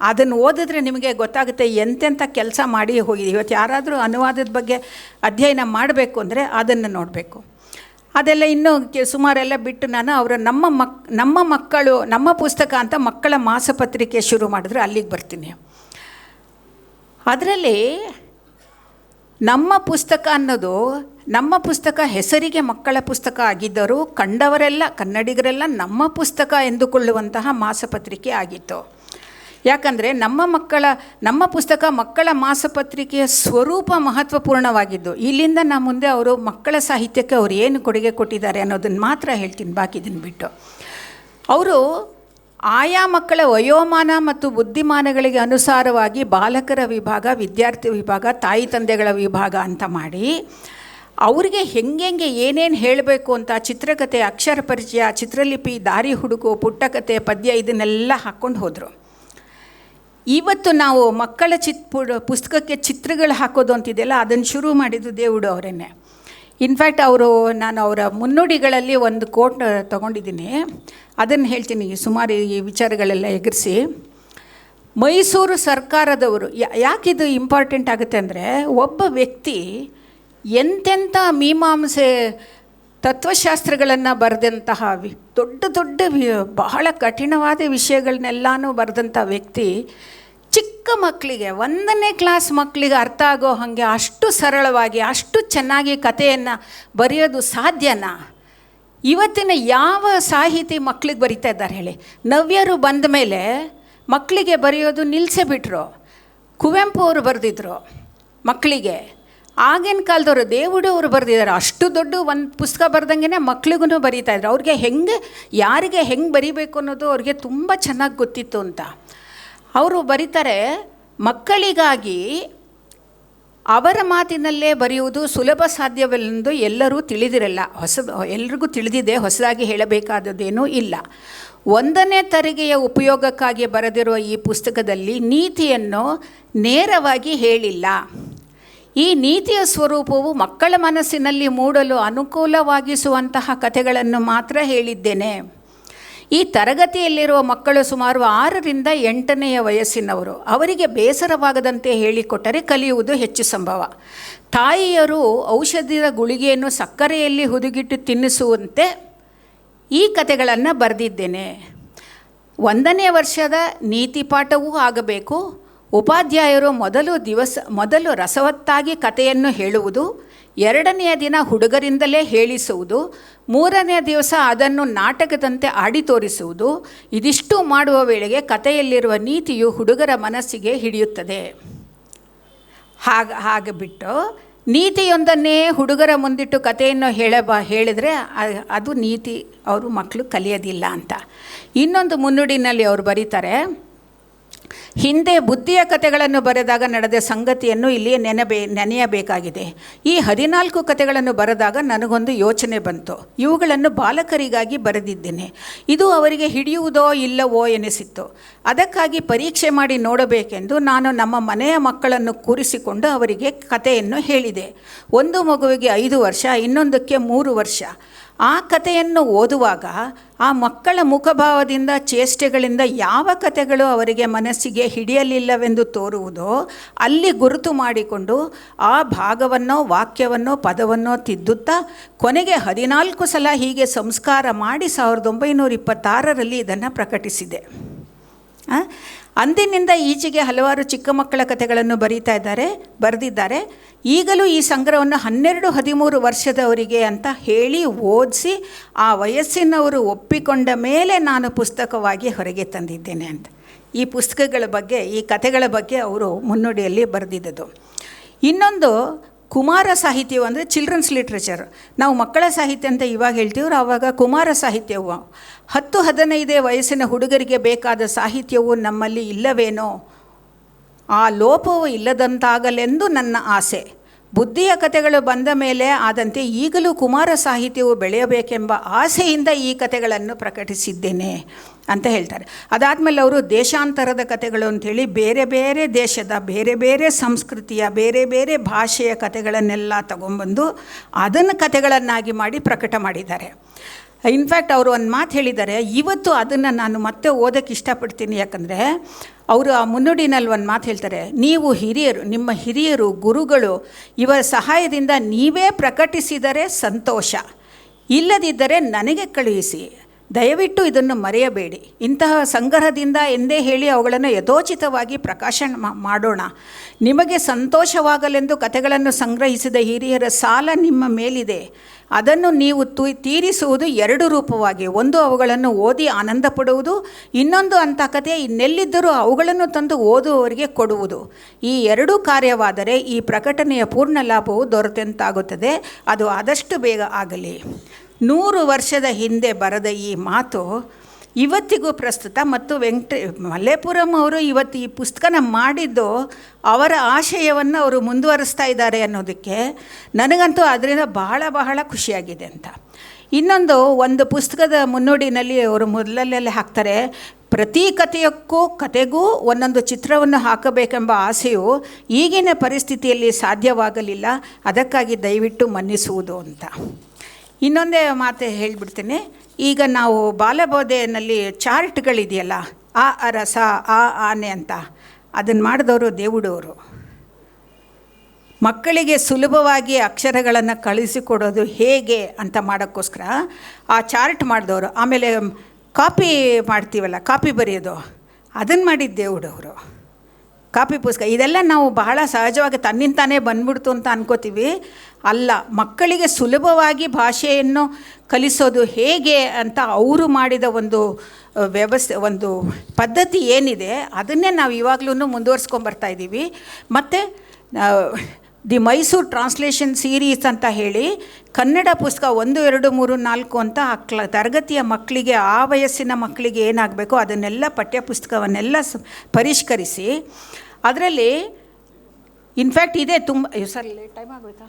ಅದನ್ನು ಓದಿದ್ರೆ ನಿಮಗೆ ಗೊತ್ತಾಗುತ್ತೆ ಎಂತೆಂಥ ಕೆಲಸ ಮಾಡಿ ಹೋಗಿದೆ. ಇವತ್ತು ಯಾರಾದರೂ ಅನುವಾದದ ಬಗ್ಗೆ ಅಧ್ಯಯನ ಮಾಡಬೇಕು ಅಂದರೆ ಅದನ್ನು ನೋಡಬೇಕು. ಅದೆಲ್ಲ ಇನ್ನೂ ಸುಮಾರೆಲ್ಲ ಬಿಟ್ಟು ನಾನು ಅವರ ನಮ್ಮ ಮಕ್, ನಮ್ಮ ಮಕ್ಕಳು, ನಮ್ಮ ಪುಸ್ತಕ ಅಂತ ಮಕ್ಕಳ ಮಾಸಪತ್ರಿಕೆ ಶುರು ಮಾಡಿದ್ರೆ ಅಲ್ಲಿಗೆ ಬರ್ತೀನಿ. ಅದರಲ್ಲಿ ನಮ್ಮ ಪುಸ್ತಕ ಅನ್ನೋದು ನಮ್ಮ ಪುಸ್ತಕ ಹೆಸರಿಗೆ ಮಕ್ಕಳ ಪುಸ್ತಕ ಆಗಿದ್ದರೂ ಕಂಡವರೆಲ್ಲ, ಕನ್ನಡಿಗರೆಲ್ಲ ನಮ್ಮ ಪುಸ್ತಕ ಎಂದುಕೊಳ್ಳುವಂತಹ ಮಾಸಪತ್ರಿಕೆ ಆಗಿತ್ತು. ಯಾಕಂದರೆ ನಮ್ಮ ಮಕ್ಕಳ, ನಮ್ಮ ಪುಸ್ತಕ ಮಕ್ಕಳ ಮಾಸಪತ್ರಿಕೆಯ ಸ್ವರೂಪ ಮಹತ್ವಪೂರ್ಣವಾಗಿದ್ದು, ಇಲ್ಲಿಂದ ನಾ ಮುಂದೆ ಅವರು ಮಕ್ಕಳ ಸಾಹಿತ್ಯಕ್ಕೆ ಅವರು ಏನು ಕೊಡುಗೆ ಕೊಟ್ಟಿದ್ದಾರೆ ಅನ್ನೋದನ್ನು ಮಾತ್ರ ಹೇಳ್ತೀನಿ ಬಾಕಿದನ್ನು ಬಿಟ್ಟು. ಅವರು ಆಯಾ ಮಕ್ಕಳ ವಯೋಮಾನ ಮತ್ತು ಬುದ್ಧಿಮಾನಗಳಿಗೆ ಅನುಸಾರವಾಗಿ ಬಾಲಕರ ವಿಭಾಗ, ವಿದ್ಯಾರ್ಥಿ ವಿಭಾಗ, ತಾಯಿ ತಂದೆಗಳ ವಿಭಾಗ ಅಂತ ಮಾಡಿ, ಅವರಿಗೆ ಹೆಂಗೆಂಗೆ ಏನೇನು ಹೇಳಬೇಕು ಅಂತ ಚಿತ್ರಕಥೆ ಅಕ್ಷರ ಪರಿಚಯ, ಚಿತ್ರಲಿಪಿ, ದಾರಿ ಹುಡುಕು, ಪುಟ್ಟಕತೆ, ಪದ್ಯ ಇದನ್ನೆಲ್ಲ ಹಾಕ್ಕೊಂಡು ಹೋದರು. ಇವತ್ತು ನಾವು ಮಕ್ಕಳ ಚಿತ್ ಪುಸ್ತಕಕ್ಕೆ ಚಿತ್ರಗಳು ಹಾಕೋದು ಅಂತಿದೆಯಲ್ಲ, ಅದನ್ನು ಶುರು ಮಾಡಿದ್ದು ದೇವುಡು ಅವರೇನೆ. ಇನ್ಫ್ಯಾಕ್ಟ್ ಅವರು, ನಾನು ಅವರ ಮುನ್ನುಡಿಗಳಲ್ಲಿ ಒಂದು ಕೋಟ್ ತೊಗೊಂಡಿದ್ದೀನಿ. ಅದನ್ನು ಹೇಳ್ತೀನಿ ಸುಮಾರು ಈ ವಿಚಾರಗಳೆಲ್ಲ ಎಗರಿಸಿ. ಮೈಸೂರು ಸರ್ಕಾರದವರು ಯಾಕಿದು ಇಂಪಾರ್ಟೆಂಟ್ ಆಗುತ್ತೆ ಅಂದರೆ, ಒಬ್ಬ ವ್ಯಕ್ತಿ ಎಂತೆಂಥ ಮೀಮಾಂಸೆ ತತ್ವಶಾಸ್ತ್ರಗಳನ್ನು ಬರೆದಂತಹ ವಿ, ದೊಡ್ಡ ದೊಡ್ಡ ಬಹಳ ಕಠಿಣವಾದ ವಿಷಯಗಳನ್ನೆಲ್ಲನೂ ಬರೆದಂಥ ವ್ಯಕ್ತಿ ಚಿಕ್ಕ ಮಕ್ಕಳಿಗೆ ಒಂದನೇ ಕ್ಲಾಸ್ ಮಕ್ಕಳಿಗೆ ಅರ್ಥ ಆಗೋ ಹಾಗೆ ಅಷ್ಟು ಸರಳವಾಗಿ, ಅಷ್ಟು ಚೆನ್ನಾಗಿ ಕಥೆಯನ್ನು ಬರೆಯೋದು ಸಾಧ್ಯನಾ? ಇವತ್ತಿನ ಯಾವ ಸಾಹಿತಿ ಮಕ್ಕಳಿಗೆ ಬರಿತಾ ಇದ್ದಾರೆ ಹೇಳಿ. ನವ್ಯರು ಬಂದ ಮೇಲೆ ಮಕ್ಕಳಿಗೆ ಬರೆಯೋದು ನಿಲ್ಲಿಸೇ ಬಿಟ್ಟರು ಕುವೆಂಪು ಅವರು ಬರೆದಿದ್ರು ಮಕ್ಕಳಿಗೆ ಆಗಿನ ಕಾಲದವರು ದೇವುಡು ಅವರು ಬರೆದಿದ್ದಾರೆ. ಅಷ್ಟು ದೊಡ್ಡ ಒಂದು ಪುಸ್ತಕ ಬರ್ದಂಗೆ ಮಕ್ಳಿಗೂ ಬರೀತಾಯಿದ್ರು ಅವ್ರಿಗೆ ಹೆಂಗೆ, ಯಾರಿಗೆ ಹೆಂಗೆ ಬರೀಬೇಕು ಅನ್ನೋದು ಅವ್ರಿಗೆ ತುಂಬ ಚೆನ್ನಾಗಿ ಗೊತ್ತಿತ್ತು ಅಂತ. ಅವರು ಬರೀತಾರೆ, ಮಕ್ಕಳಿಗಾಗಿ ಅವರ ಮಾತಿನಲ್ಲೇ ಬರೆಯುವುದು ಸುಲಭ ಸಾಧ್ಯವಲ್ಲೆಂದು ಎಲ್ಲರೂ ತಿಳಿದಿರಲ್ಲ. ಹೊಸ, ಎಲ್ರಿಗೂ ತಿಳಿದಿದೆ, ಹೊಸದಾಗಿ ಹೇಳಬೇಕಾದದ್ದೇನೂ ಇಲ್ಲ. ಒಂದನೇ ತರಿಗೆಯ ಉಪಯೋಗಕ್ಕಾಗಿ ಬರೆದಿರುವ ಈ ಪುಸ್ತಕದಲ್ಲಿ ನೀತಿಯನ್ನು ನೇರವಾಗಿ ಹೇಳಿಲ್ಲ. ಈ ನೀತಿಯ ಸ್ವರೂಪವು ಮಕ್ಕಳ ಮನಸ್ಸಿನಲ್ಲಿ ಮೂಡಲು ಅನುಕೂಲವಾಗಿಸುವಂತಹ ಕಥೆಗಳನ್ನು ಮಾತ್ರ ಹೇಳಿದ್ದೇನೆ. ಈ ತರಗತಿಯಲ್ಲಿರುವ ಮಕ್ಕಳು ಸುಮಾರು ಆರರಿಂದ ಎಂಟನೆಯ ವಯಸ್ಸಿನವರು. ಅವರಿಗೆ ಬೇಸರವಾಗದಂತೆ ಹೇಳಿಕೊಟ್ಟರೆ ಕಲಿಯುವುದು ಹೆಚ್ಚು ಸಂಭವ. ತಾಯಿಯರು ಔಷಧಿಯ ಗುಳಿಗೆಯನ್ನು ಸಕ್ಕರೆಯಲ್ಲಿ ಹುದುಗಿಟ್ಟು ತಿನ್ನಿಸುವಂತೆ ಈ ಕಥೆಗಳನ್ನು ಬರೆದಿದ್ದೇನೆ. ಒಂದನೇ ವರ್ಷದ ನೀತಿ ಪಾಠವೂ ಆಗಬೇಕು. ಉಪಾಧ್ಯಾಯರು ಮೊದಲು ದಿವಸ, ಮೊದಲು ರಸವತ್ತಾಗಿ ಕಥೆಯನ್ನು ಹೇಳುವುದು, ಎರಡನೆಯ ದಿನ ಹುಡುಗರಿಂದಲೇ ಹೇಳಿಸುವುದು, ಮೂರನೆಯ ದಿವಸ ಅದನ್ನು ನಾಟಕದಂತೆ ಆಡಿ ತೋರಿಸುವುದು, ಇದಿಷ್ಟು ಮಾಡುವ ವೇಳೆಗೆ ಕಥೆಯಲ್ಲಿರುವ ನೀತಿಯು ಹುಡುಗರ ಮನಸ್ಸಿಗೆ ಹಿಡಿಯುತ್ತದೆ. ಹಾಗೆ ಹಾಗೆ ಬಿಟ್ಟು ನೀತಿಯೊಂದನ್ನೇ ಹುಡುಗರ ಮುಂದಿಟ್ಟು ಕಥೆಯನ್ನು ಹೇಳಬ ಹೇಳಿದರೆ ಅದು ನೀತಿ, ಅವರು ಮಕ್ಕಳು ಕಲಿಯೋದಿಲ್ಲ ಅಂತ. ಇನ್ನೊಂದು ಮುನ್ನುಡಿನಲ್ಲಿ ಅವರು ಬರೀತಾರೆ ಹಿಂದೆ ಬುದ್ಧಿಯ ಕಥೆಗಳನ್ನು ಬರೆದಾಗ ನಡೆದ ಸಂಗತಿಯನ್ನು ಇಲ್ಲಿ ನೆನಬೇ, ನೆನೆಯಬೇಕಾಗಿದೆ. ಈ ಹದಿನಾಲ್ಕು ಕಥೆಗಳನ್ನು ಬರೆದಾಗ ನನಗೊಂದು ಯೋಚನೆ ಬಂತು. ಇವುಗಳನ್ನು ಬಾಲಕರಿಗಾಗಿ ಬರೆದಿದ್ದೇನೆ. ಇದು ಅವರಿಗೆ ಹಿಡಿಯುವುದೋ ಇಲ್ಲವೋ ಎನಿಸಿತ್ತು. ಅದಕ್ಕಾಗಿ ಪರೀಕ್ಷೆ ಮಾಡಿ ನೋಡಬೇಕೆಂದು ನಾನು ನಮ್ಮ ಮನೆಯ ಮಕ್ಕಳನ್ನು ಕೂರಿಸಿಕೊಂಡು ಅವರಿಗೆ ಕಥೆಯನ್ನು ಹೇಳಿದೆ. ಒಂದು ಮಗುವಿಗೆ ಐದು ವರ್ಷ, ಇನ್ನೊಂದಕ್ಕೆ ಮೂರು ವರ್ಷ. ಆ ಕಥೆಯನ್ನು ಓದುವಾಗ ಆ ಮಕ್ಕಳ ಮುಖಭಾವದಿಂದ, ಚೇಷ್ಟೆಗಳಿಂದ ಯಾವ ಕಥೆಗಳು ಅವರಿಗೆ ಮನಸ್ಸಿಗೆ ಹಿಡಿಯಲಿಲ್ಲವೆಂದು ತೋರುವುದೋ, ಅಲ್ಲಿ ಗುರುತು ಮಾಡಿಕೊಂಡು ಆ ಭಾಗವನ್ನೋ, ವಾಕ್ಯವನ್ನೋ, ಪದವನ್ನೋ ತಿದ್ದುತ್ತಾ ಕೊನೆಗೆ ಹದಿನಾಲ್ಕು ಸಲ ಹೀಗೆ ಸಂಸ್ಕಾರ ಮಾಡಿ ಸಾವಿರದ ಒಂಬೈನೂರ ಇಪ್ಪತ್ತಾರರಲ್ಲಿ ಇದನ್ನು ಪ್ರಕಟಿಸಿದೆ? ಅಂದಿನಿಂದ ಈಚೆಗೆ ಹಲವಾರು ಚಿಕ್ಕ ಮಕ್ಕಳ ಕಥೆಗಳನ್ನು ಬರೀತಾ ಇದ್ದಾರೆ, ಬರೆದಿದ್ದಾರೆ. ಈಗಲೂ ಈ ಸಂಗ್ರಹವನ್ನು ಹನ್ನೆರಡು, ಹದಿಮೂರು ವರ್ಷದವರಿಗೆ ಅಂತ ಹೇಳಿ ಓದಿಸಿ ಆ ವಯಸ್ಸಿನವರು ಒಪ್ಪಿಕೊಂಡ ಮೇಲೆ ನಾನು ಪುಸ್ತಕವಾಗಿ ಹೊರಗೆ ತಂದಿದ್ದೇನೆ ಅಂತ. ಈ ಪುಸ್ತಕಗಳ ಬಗ್ಗೆ, ಈ ಕಥೆಗಳ ಬಗ್ಗೆ ಅವರು ಮುನ್ನುಡಿಯಲ್ಲಿ ಬರೆದಿದ್ದದು ಇನ್ನೊಂದು ಕುಮಾರ ಸಾಹಿತ್ಯವು ಅಂದರೆ ಚಿಲ್ಡ್ರನ್ಸ್ ಲಿಟ್ರೇಚರ್ ನಾವು ಮಕ್ಕಳ ಸಾಹಿತ್ಯ ಅಂತ ಇವಾಗ ಹೇಳ್ತೀವ್ರು, ಆವಾಗ ಕುಮಾರ ಸಾಹಿತ್ಯವು. ಹತ್ತು ಹದಿನೈದೇ ವಯಸ್ಸಿನ ಹುಡುಗರಿಗೆ ಬೇಕಾದ ಸಾಹಿತ್ಯವು ನಮ್ಮಲ್ಲಿ ಇಲ್ಲವೇನೋ? ಆ ಲೋಪವು ಇಲ್ಲದಂತಾಗಲೆಂದು ನನ್ನ ಆಸೆ. ಬುದ್ಧಿಯ ಕಥೆಗಳು ಬಂದ ಮೇಲೆ ಆದಂತೆ ಈಗಲೂ ಕುಮಾರ ಸಾಹಿತ್ಯವು ಬೆಳೆಯಬೇಕೆಂಬ ಆಸೆಯಿಂದ ಈ ಕಥೆಗಳನ್ನು ಪ್ರಕಟಿಸಿದ್ದೇನೆ ಅಂತ ಹೇಳ್ತಾರೆ. ಅದಾದಮೇಲೆ ಅವರು ದೇಶಾಂತರದ ಕಥೆಗಳು ಅಂಥೇಳಿ ಬೇರೆ ಬೇರೆ ದೇಶದ ಬೇರೆ ಬೇರೆ ಸಂಸ್ಕೃತಿಯ ಬೇರೆ ಬೇರೆ ಭಾಷೆಯ ಕಥೆಗಳನ್ನೆಲ್ಲ ತಗೊಂಬಂದು ಅದನ್ನು ಕಥೆಗಳನ್ನಾಗಿ ಮಾಡಿ ಪ್ರಕಟ ಮಾಡಿದ್ದಾರೆ. ಇನ್ಫ್ಯಾಕ್ಟ್ ಅವರು ಒಂದು ಮಾತು ಹೇಳಿದ್ದಾರೆ, ಇವತ್ತು ಅದನ್ನು ನಾನು ಮತ್ತೆ ಓದೋಕ್ಕೆ ಇಷ್ಟಪಡ್ತೀನಿ. ಯಾಕಂದರೆ ಅವರು ಆ ಮುನ್ನುಡಿನಲ್ಲಿ ಒಂದು ಮಾತು ಹೇಳ್ತಾರೆ, ನೀವು ಹಿರಿಯರು, ನಿಮ್ಮ ಹಿರಿಯರು, ಗುರುಗಳು ಇವರ ಸಹಾಯದಿಂದ ನೀವೇ ಪ್ರಕಟಿಸಿದರೆ ಸಂತೋಷ. ಇಲ್ಲದಿದ್ದರೆ ನನಗೆ ಕಳುಹಿಸಿ. ದಯವಿಟ್ಟು ಇದನ್ನು ಮರೆಯಬೇಡಿ. ಇಂತಹ ಸಂಗ್ರಹದಿಂದ ಎಂದೇ ಹೇಳಿ ಅವುಗಳನ್ನು ಯಥೋಚಿತವಾಗಿ ಪ್ರಕಾಶನ ಮಾಡೋಣ. ನಿಮಗೆ ಸಂತೋಷವಾಗಲೆಂದು ಕಥೆಗಳನ್ನು ಸಂಗ್ರಹಿಸಿದ ಹಿರಿಯರ ಸಾಲ ನಿಮ್ಮ ಮೇಲಿದೆ. ಅದನ್ನು ನೀವು ತು, ತೀರಿಸುವುದು ಎರಡು ರೂಪವಾಗಿ. ಒಂದು ಅವುಗಳನ್ನು ಓದಿ ಆನಂದ ಪಡುವುದು ಇನ್ನೊಂದು ಅಂಥ ಕಥೆ ಇನ್ನೆಲ್ಲಿದ್ದರೂ ಅವುಗಳನ್ನು ತಂದು ಓದುವವರಿಗೆ ಕೊಡುವುದು. ಈ ಎರಡೂ ಕಾರ್ಯವಾದರೆ ಈ ಪ್ರಕಟಣೆಯ ಪೂರ್ಣ ಲಾಭವು ದೊರೆತಂತಾಗುತ್ತದೆ. ಅದು ಆದಷ್ಟು ಬೇಗ ಆಗಲಿ. ನೂರು ವರ್ಷದ ಹಿಂದೆ ಬರೆದ ಈ ಮಾತು ಇವತ್ತಿಗೂ ಪ್ರಸ್ತುತ ಮತ್ತು ವೆಂಕಟ ಮಲ್ಲೇಪುರಂ ಅವರು ಇವತ್ತು ಈ ಪುಸ್ತಕನ ಮಾಡಿದ್ದು ಅವರ ಆಶಯವನ್ನು ಅವರು ಮುಂದುವರಿಸ್ತಾ ಇದ್ದಾರೆ ಅನ್ನೋದಕ್ಕೆ ನನಗಂತೂ ಅದರಿಂದ ಬಹಳ ಬಹಳ ಖುಷಿಯಾಗಿದೆ ಅಂತ. ಇನ್ನೊಂದು ಒಂದು ಪುಸ್ತಕದ ಮುನ್ನುಡಿನಲ್ಲಿ ಅವರು ಮೊದಲಲ್ಲೇ ಹಾಕ್ತಾರೆ, ಪ್ರತಿ ಕಥೆಯಕ್ಕೂ ಕತೆಗೂ ಒಂದೊಂದು ಚಿತ್ರವನ್ನು ಹಾಕಬೇಕೆಂಬ ಆಸೆಯು ಈಗಿನ ಪರಿಸ್ಥಿತಿಯಲ್ಲಿ ಸಾಧ್ಯವಾಗಲಿಲ್ಲ, ಅದಕ್ಕಾಗಿ ದಯವಿಟ್ಟು ಮನ್ನಿಸುವುದು ಅಂತ. ಇನ್ನೊಂದೇ ಮಾತು ಹೇಳಿಬಿಡ್ತೀನಿ, ಈಗ ನಾವು ಬಾಲಬೋಧೆಯಲ್ಲಿ ಚಾರ್ಟ್ಗಳಿದೆಯಲ್ಲ, ಆ ಅರಸ ಆ, ಆನೆ ಅಂತ, ಅದನ್ನು ಮಾಡಿದವರು ದೇವುಡವರು. ಮಕ್ಕಳಿಗೆ ಸುಲಭವಾಗಿ ಅಕ್ಷರಗಳನ್ನು ಕಳಿಸಿಕೊಡೋದು ಹೇಗೆ ಅಂತ ಮಾಡೋಕ್ಕೋಸ್ಕರ ಆ ಚಾರ್ಟ್ ಮಾಡಿದವರು, ಆಮೇಲೆ ಕಾಪಿ ಮಾಡ್ತೀವಲ್ಲ, ಕಾಪಿ ಬರೆಯೋದು, ಅದನ್ನು ಮಾಡಿದ ದೇವುಡವರು. ಕಾಪಿ ಪುಸ್ತಕ, ಇದೆಲ್ಲ ನಾವು ಬಹಳ ಸಹಜವಾಗಿ ತನ್ನಿಂತಾನೇ ಬಂದ್ಬಿಡ್ತು ಅಂತ ಅನ್ಕೋತೀವಿ ಅಲ್ಲ, ಮಕ್ಕಳಿಗೆ ಸುಲಭವಾಗಿ ಭಾಷೆಯನ್ನು ಕಲಿಸೋದು ಹೇಗೆ ಅಂತ ಅವರು ಮಾಡಿದ ಒಂದು ವ್ಯವಸ್ಥೆ, ಒಂದು ಪದ್ಧತಿ ಏನಿದೆ, ಅದನ್ನೇ ನಾವು ಇವಾಗಲೂ ಮುಂದುವರ್ಸ್ಕೊಂಬರ್ತಾ ಇದ್ದೀವಿ. ಮತ್ತು ದಿ ಮೈಸೂರು ಟ್ರಾನ್ಸ್ಲೇಷನ್ ಸೀರೀಸ್ ಅಂತ ಹೇಳಿ, ಕನ್ನಡ ಪುಸ್ತಕ ಒಂದು, ಎರಡು, ಮೂರು, ನಾಲ್ಕು ಅಂತ ಆ ಕ್ಲ, ತರಗತಿಯ ಮಕ್ಕಳಿಗೆ, ಆ ವಯಸ್ಸಿನ ಮಕ್ಕಳಿಗೆ ಏನಾಗಬೇಕು ಅದನ್ನೆಲ್ಲ ಪಠ್ಯಪುಸ್ತಕವನ್ನೆಲ್ಲ ಪರಿಷ್ಕರಿಸಿ. ಅದರಲ್ಲಿ, ಇನ್ಫ್ಯಾಕ್ಟ್ ಇದೆ ತುಂಬ ಸರ್, ಲೇಟ್ ಟೈಮ್ ಆಗೋಯ್ತಾ?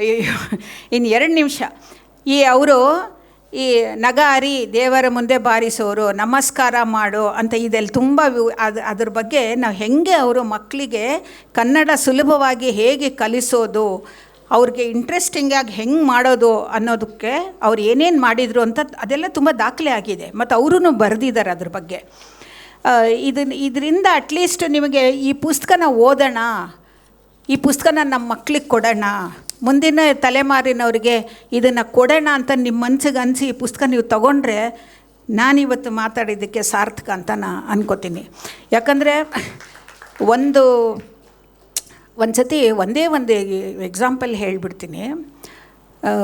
ಅಯ್ಯೋ ಇನ್ನು ಎರಡು ನಿಮಿಷ. ಈ ಅವರು ಈ ನಗಾರಿ ದೇವರ ಮುಂದೆ ಬಾರಿಸೋರು, ನಮಸ್ಕಾರ ಮಾಡು ಅಂತ ಇದೆಲ್ಲ ತುಂಬ ಅದು, ಅದ್ರ ಬಗ್ಗೆ ನಾವು ಹೆಂಗೆ ಅವರು ಮಕ್ಕಳಿಗೆ ಕನ್ನಡ ಸುಲಭವಾಗಿ ಹೇಗೆ ಕಲಿಸೋದು, ಅವ್ರಿಗೆ ಇಂಟ್ರೆಸ್ಟಿಂಗಾಗಿ ಹೆಂಗೆ ಮಾಡೋದು ಅನ್ನೋದಕ್ಕೆ ಅವ್ರು ಏನೇನು ಮಾಡಿದರು ಅಂತ ಅದೆಲ್ಲ ತುಂಬ ದಾಖಲೆ ಆಗಿದೆ. ಮತ್ತು ಅವರೂ ಬರೆದಿದ್ದಾರೆ ಅದ್ರ ಬಗ್ಗೆ. ಇದನ್ನು ಇದರಿಂದ ಅಟ್ಲೀಸ್ಟ್ ನಿಮಗೆ ಈ ಪುಸ್ತಕನ ಓದೋಣ, ಈ ಪುಸ್ತಕನ ನಮ್ಮ ಮಕ್ಕಳಿಗೆ ಕೊಡೋಣ ಮುಂದಿನ ತಲೆಮಾರಿನವ್ರಿಗೆ ಇದನ್ನು ಕೊಡೋಣ ಅಂತ ನಿಮ್ಮ ಮನ್ಸಿಗೆ ಅನಿಸಿ ಈ ಪುಸ್ತಕ ನೀವು ತಗೊಂಡ್ರೆ ನಾನಿವತ್ತು ಮಾತಾಡಿದ್ದಕ್ಕೆ ಸಾರ್ಥಕ ಅಂತ ನಾ ಅನ್ಕೋತೀನಿ. ಯಾಕಂದರೆ ಒಂದು ಒಂದು ಸತಿ ಒಂದೇ ಒಂದು ಎಕ್ಸಾಂಪಲ್ ಹೇಳಿಬಿಡ್ತೀನಿ.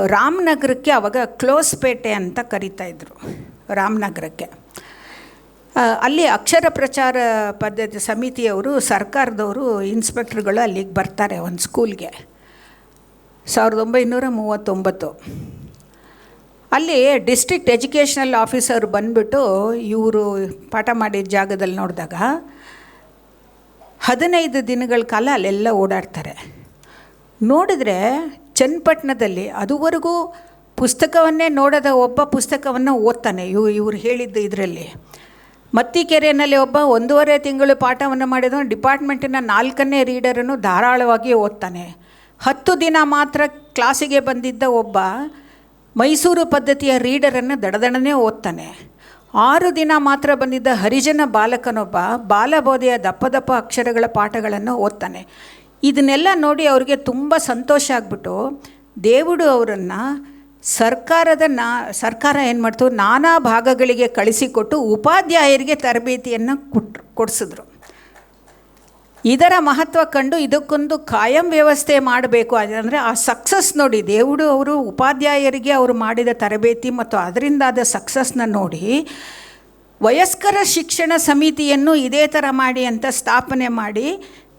ರಾಮನಗರಕ್ಕೆ ಅವಾಗ ಕ್ಲೋಸ್ಪೇಟೆ ಅಂತ ಕರೀತಾ ಇದ್ರು, ರಾಮನಗರಕ್ಕೆ. ಅಲ್ಲಿ ಅಕ್ಷರ ಪ್ರಚಾರ ಪದ್ಧತಿ ಸಮಿತಿಯವರು, ಸರ್ಕಾರದವರು, ಇನ್ಸ್ಪೆಕ್ಟ್ರುಗಳು ಅಲ್ಲಿಗೆ ಬರ್ತಾರೆ ಒಂದು ಸ್ಕೂಲ್ಗೆ ಸಾವಿರದ ಒಂಬೈನೂರ ಮೂವತ್ತೊಂಬತ್ತು. ಅಲ್ಲಿ ಡಿಸ್ಟ್ರಿಕ್ಟ್ ಎಜುಕೇಷನಲ್ ಆಫೀಸರ್ ಬಂದುಬಿಟ್ಟು ಇವರು ಪಾಠ ಮಾಡಿದ ಜಾಗದಲ್ಲಿ ನೋಡಿದಾಗ ಹದಿನೈದು ದಿನಗಳ ಕಾಲ ಅಲ್ಲೆಲ್ಲ ಓಡಾಡ್ತಾರೆ. ನೋಡಿದ್ರೆ ಚನ್ನಪಟ್ಟಣದಲ್ಲಿ ಅದುವರೆಗೂ ಪುಸ್ತಕವನ್ನೇ ನೋಡದ ಒಬ್ಬ ಪುಸ್ತಕವನ್ನು ಓದ್ತಾನೆ ಇವ್ ಇವ್ರು ಹೇಳಿದ್ದು ಇದರಲ್ಲಿ. ಮತ್ತಿಕೆರೆಯಲ್ಲಿ ಒಬ್ಬ ಒಂದೂವರೆ ತಿಂಗಳು ಪಾಠವನ್ನು ಮಾಡಿದ ಡಿಪಾರ್ಟ್ಮೆಂಟಿನ ನಾಲ್ಕನೇ ರೀಡರನ್ನು ಧಾರಾಳವಾಗಿ ಓದ್ತಾನೆ. ಹತ್ತು ದಿನ ಮಾತ್ರ ಕ್ಲಾಸಿಗೆ ಬಂದಿದ್ದ ಒಬ್ಬ ಮೈಸೂರು ಪದ್ಧತಿಯ ರೀಡರನ್ನು ದಡದಡನೆ ಓದ್ತಾನೆ. ಆರು ದಿನ ಮಾತ್ರ ಬಂದಿದ್ದ ಹರಿಜನ ಬಾಲಕನೊಬ್ಬ ಬಾಲಬೋಧೆಯ ದಪ್ಪ ದಪ್ಪ ಅಕ್ಷರಗಳ ಪಾಠಗಳನ್ನು ಓದ್ತಾನೆ. ಇದನ್ನೆಲ್ಲ ನೋಡಿ ಅವರಿಗೆ ತುಂಬ ಸಂತೋಷ ಆಗ್ಬಿಟ್ಟು ದೇವುಡು ಅವರನ್ನು ಸರ್ಕಾರದ ನಾ, ಸರ್ಕಾರ ಏನು ಮಾಡ್ತು? ನಾನಾ ಭಾಗಗಳಿಗೆ ಕಳಿಸಿಕೊಟ್ಟು ಉಪಾಧ್ಯಾಯರಿಗೆ ತರಬೇತಿಯನ್ನು ಕೊಟ್, ಕೊಡಿಸಿದ್ರು. ಇದರ ಮಹತ್ವ ಕಂಡು ಇದಕ್ಕೊಂದು ಕಾಯಂ ವ್ಯವಸ್ಥೆ ಮಾಡಬೇಕು ಅಂದರೆ ಆ ಸಕ್ಸಸ್ ನೋಡಿ ದೇವುಡು ಅವರು ಉಪಾಧ್ಯಾಯರಿಗೆ ಅವರು ಮಾಡಿದ ತರಬೇತಿ ಮತ್ತು ಅದರಿಂದಾದ ಸಕ್ಸಸ್ನ ನೋಡಿ, ವಯಸ್ಕರ ಶಿಕ್ಷಣ ಸಮಿತಿಯನ್ನು ಇದೇ ಥರ ಮಾಡಿ ಅಂತ ಸ್ಥಾಪನೆ ಮಾಡಿ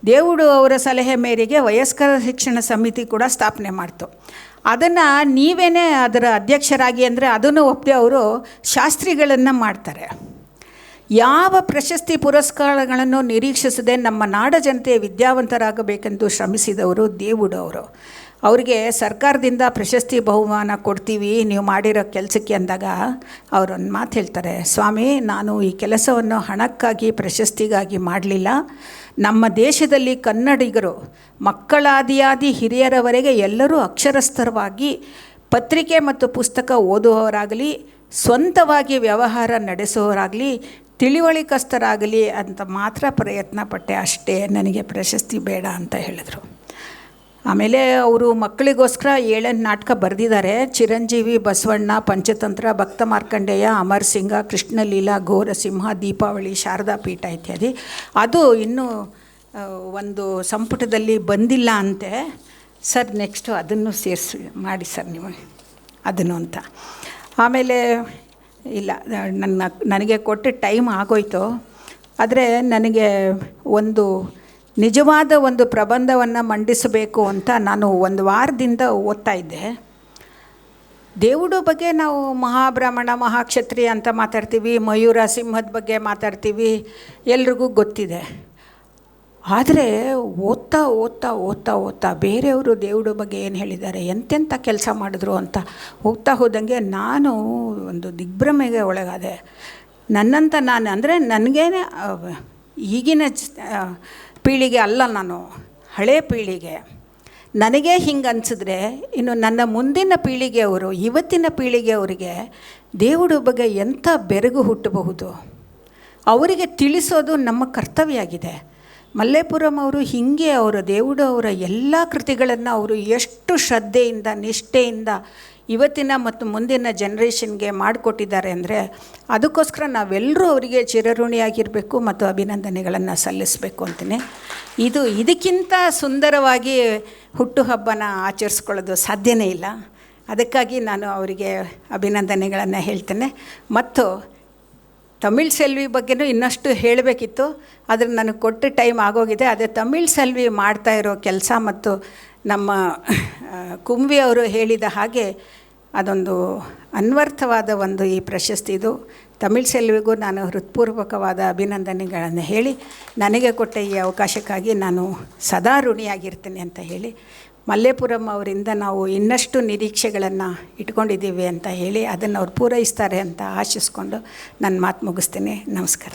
ದೇವುಡು ಅವರ ಸಲಹೆ ಮೇರೆಗೆ ವಯಸ್ಕರ ಶಿಕ್ಷಣ ಸಮಿತಿ ಕೂಡ ಸ್ಥಾಪನೆ ಮಾಡ್ತು. ಅದನ್ನು ನೀವೇನೇ ಅದರ ಅಧ್ಯಕ್ಷರಾಗಿ ಅಂದರೆ ಅದನ್ನು ಒಪ್ಪದೆ ಅವರು ಶಾಸ್ತ್ರಿಗಳನ್ನು ಮಾಡ್ತಾರೆ. ಯಾವ ಪ್ರಶಸ್ತಿ ಪುರಸ್ಕಾರಗಳನ್ನು ನಿರೀಕ್ಷಿಸದೆ ನಮ್ಮ ನಾಡ ಜನತೆ ವಿದ್ಯಾವಂತರಾಗಬೇಕೆಂದು ಶ್ರಮಿಸಿದವರು ದೇವುಡು ಅವರು. ಅವರಿಗೆ ಸರ್ಕಾರದಿಂದ ಪ್ರಶಸ್ತಿ ಬಹುಮಾನ ಕೊಡ್ತೀವಿ, ನೀವು ಮಾಡಿರೋ ಕೆಲಸಕ್ಕೆ ಅಂದಾಗ ಅವರೊಂದು ಮಾತು ಹೇಳ್ತಾರೆ, ಸ್ವಾಮಿ, ನಾನು ಈ ಕೆಲಸವನ್ನು ಹಣಕ್ಕಾಗಿ, ಪ್ರಶಸ್ತಿಗಾಗಿ ಮಾಡಲಿಲ್ಲ. ನಮ್ಮ ದೇಶದಲ್ಲಿ ಕನ್ನಡಿಗರು, ಮಕ್ಕಳಾದಿಯಾದಿ ಹಿರಿಯರವರೆಗೆ ಎಲ್ಲರೂ ಅಕ್ಷರಸ್ಥರವಾಗಿ ಪತ್ರಿಕೆ ಮತ್ತು ಪುಸ್ತಕ ಓದುವವರಾಗಲಿ, ಸ್ವಂತವಾಗಿ ವ್ಯವಹಾರ ನಡೆಸುವವರಾಗಲಿ ತಿಳಿವಳಿಕಸ್ಥರಾಗಲಿ ಅಂತ ಮಾತ್ರ ಪ್ರಯತ್ನ ಪಟ್ಟೆ ಅಷ್ಟೇ, ನನಗೆ ಪ್ರಶಸ್ತಿ ಬೇಡ ಅಂತ ಹೇಳಿದರು. ಆಮೇಲೆ ಅವರು ಮಕ್ಕಳಿಗೋಸ್ಕರ ಏಳೆಂಟು ನಾಟಕ ಬರೆದಿದ್ದಾರೆ. ಚಿರಂಜೀವಿ, ಬಸವಣ್ಣ, ಪಂಚತಂತ್ರ, ಭಕ್ತ ಮಾರ್ಕಂಡೇಯ, ಅಮರ್ ಸಿಂಗ, ಕೃಷ್ಣಲೀಲಾ ಘೋರಸಿಂಹ ದೀಪಾವಳಿ, ಶಾರದಾ ಪೀಠ ಇತ್ಯಾದಿ. ಅದು ಇನ್ನೂ ಒಂದು ಸಂಪುಟದಲ್ಲಿ ಬಂದಿಲ್ಲ ಅಂತೆ. ಸರ್, ನೆಕ್ಸ್ಟು ಅದನ್ನು ಸೇರಿಸಿ, ಮಾಡಿ ಸರ್ ನೀವು, ಅದನ್ನು ಅಂತ. ಆಮೇಲೆ ಇಲ್ಲ, ನನ್ನ, ನನಗೆ ಕೊಟ್ಟ ಟೈಮ್ ಆಗೋಯ್ತು. ಆದರೆ ನನಗೆ ಒಂದು ನಿಜವಾದ ಒಂದು ಪ್ರಬಂಧವನ್ನು ಮಂಡಿಸಬೇಕು ಅಂತ ನಾನು ಒಂದು ವಾರದಿಂದ ಓದ್ತಾ ಇದ್ದೆ. ದೇವುಡು ಬಗ್ಗೆ ನಾವು ಮಹಾಬ್ರಾಹ್ಮಣ, ಮಹಾಕ್ಷತ್ರಿಯ ಅಂತ ಮಾತಾಡ್ತೀವಿ, ಮಯೂರ, ಸಿಂಹದ ಬಗ್ಗೆ ಮಾತಾಡ್ತೀವಿ, ಎಲ್ರಿಗೂ ಗೊತ್ತಿದೆ. ಆದರೆ ಓದ್ತಾ ಓದ್ತಾ ಓದ್ತಾ ಓದ್ತಾ ಬೇರೆಯವರು ದೇವ್ರ ಬಗ್ಗೆ ಏನು ಹೇಳಿದ್ದಾರೆ ಎಂತೆಂಥ ಕೆಲಸ ಮಾಡಿದ್ರು ಅಂತ ಹೋಗ್ತಾ ಹೋದಂಗೆ ನಾನು ಒಂದು ದಿಗ್ಭ್ರಮೆಗೆ ಒಳಗಾದೆ. ನನ್ನಂತ ನಾನು ಅಂದರೆ ನನಗೇನೆ ಈಗಿನ ಪೀಳಿಗೆ ಅಲ್ಲ ನಾನು, ಹಳೆ ಪೀಳಿಗೆ. ನನಗೆ ಹಿಂಗೆ ಅನಿಸಿದ್ರೆ ಇನ್ನು ನನ್ನ ಮುಂದಿನ ಪೀಳಿಗೆಯವರು, ಇವತ್ತಿನ ಪೀಳಿಗೆಯವರಿಗೆ ದೇವ್ರ ಬಗ್ಗೆ ಎಂಥ ಬೆರಗು ಹುಟ್ಟಬಹುದು? ಅವರಿಗೆ ತಿಳಿಸೋದು ನಮ್ಮ ಕರ್ತವ್ಯ ಆಗಿದೆ. ಮಲ್ಲೇಪುರಂ ಅವರು ಹೀಗೆ ಅವರ ದೇವುಡು ಅವರ ಎಲ್ಲ ಕೃತಿಗಳನ್ನು ಅವರು ಎಷ್ಟು ಶ್ರದ್ಧೆಯಿಂದ, ನಿಷ್ಠೆಯಿಂದ ಇವತ್ತಿನ ಮತ್ತು ಮುಂದಿನ ಜನ್ರೇಷನ್ಗೆ ಮಾಡಿಕೊಟ್ಟಿದ್ದಾರೆ ಅಂದರೆ ಅದಕ್ಕೋಸ್ಕರ ನಾವೆಲ್ಲರೂ ಅವರಿಗೆ ಚಿರಋಣಿಯಾಗಿರಬೇಕು ಮತ್ತು ಅಭಿನಂದನೆಗಳನ್ನು ಸಲ್ಲಿಸಬೇಕು ಅಂತಲೇ ಇದು ಇದಕ್ಕಿಂತ ಸುಂದರವಾಗಿ ಹುಟ್ಟುಹಬ್ಬನ ಆಚರಿಸ್ಕೊಳ್ಳೋದು ಸಾಧ್ಯನೇ ಇಲ್ಲ. ಅದಕ್ಕಾಗಿ ನಾನು ಅವರಿಗೆ ಅಭಿನಂದನೆಗಳನ್ನು ಹೇಳ್ತೇನೆ. ಮತ್ತು ತಮಿಳ್ ಸೆಲ್ವಿ ಬಗ್ಗೆನೂ ಇನ್ನಷ್ಟು ಹೇಳಬೇಕಿತ್ತು, ಆದರೆ ನನಗೆ ಕೊಟ್ಟ ಟೈಮ್ ಆಗೋಗಿದೆ. ಅದೇ ತಮಿಳ್ ಸೆಲ್ವಿ ಮಾಡ್ತಾ ಇರೋ ಕೆಲಸ ಮತ್ತು ನಮ್ಮ ಕುಂಬಿ ಅವರು ಹೇಳಿದ ಹಾಗೆ ಅದೊಂದು ಅನ್ವರ್ಥವಾದ ಒಂದು ಈ ಪ್ರಶಸ್ತಿ ಇದು. ತಮಿಳ್ ಸೆಲ್ವಿಗೂ ನಾನು ಹೃತ್ಪೂರ್ವಕವಾದ ಅಭಿನಂದನೆಗಳನ್ನು ಹೇಳಿ, ನನಗೆ ಕೊಟ್ಟ ಈ ಅವಕಾಶಕ್ಕಾಗಿ ನಾನು ಸದಾ ಋಣಿಯಾಗಿರ್ತೀನಿ ಅಂತ ಹೇಳಿ ಮಲ್ಲೇಪುರಂ ಅವರಿಂದ ನಾವು ಇನ್ನಷ್ಟು ನಿರೀಕ್ಷೆಗಳನ್ನು ಇಟ್ಕೊಂಡಿದ್ದೀವಿ ಅಂತ ಹೇಳಿ ಅದನ್ನು ಅವ್ರು ಪೂರೈಸ್ತಾರೆ ಅಂತ ಆಶಿಸ್ಕೊಂಡು ನನ್ನ ಮಾತು ಮುಗಿಸ್ತೀನಿ. ನಮಸ್ಕಾರ.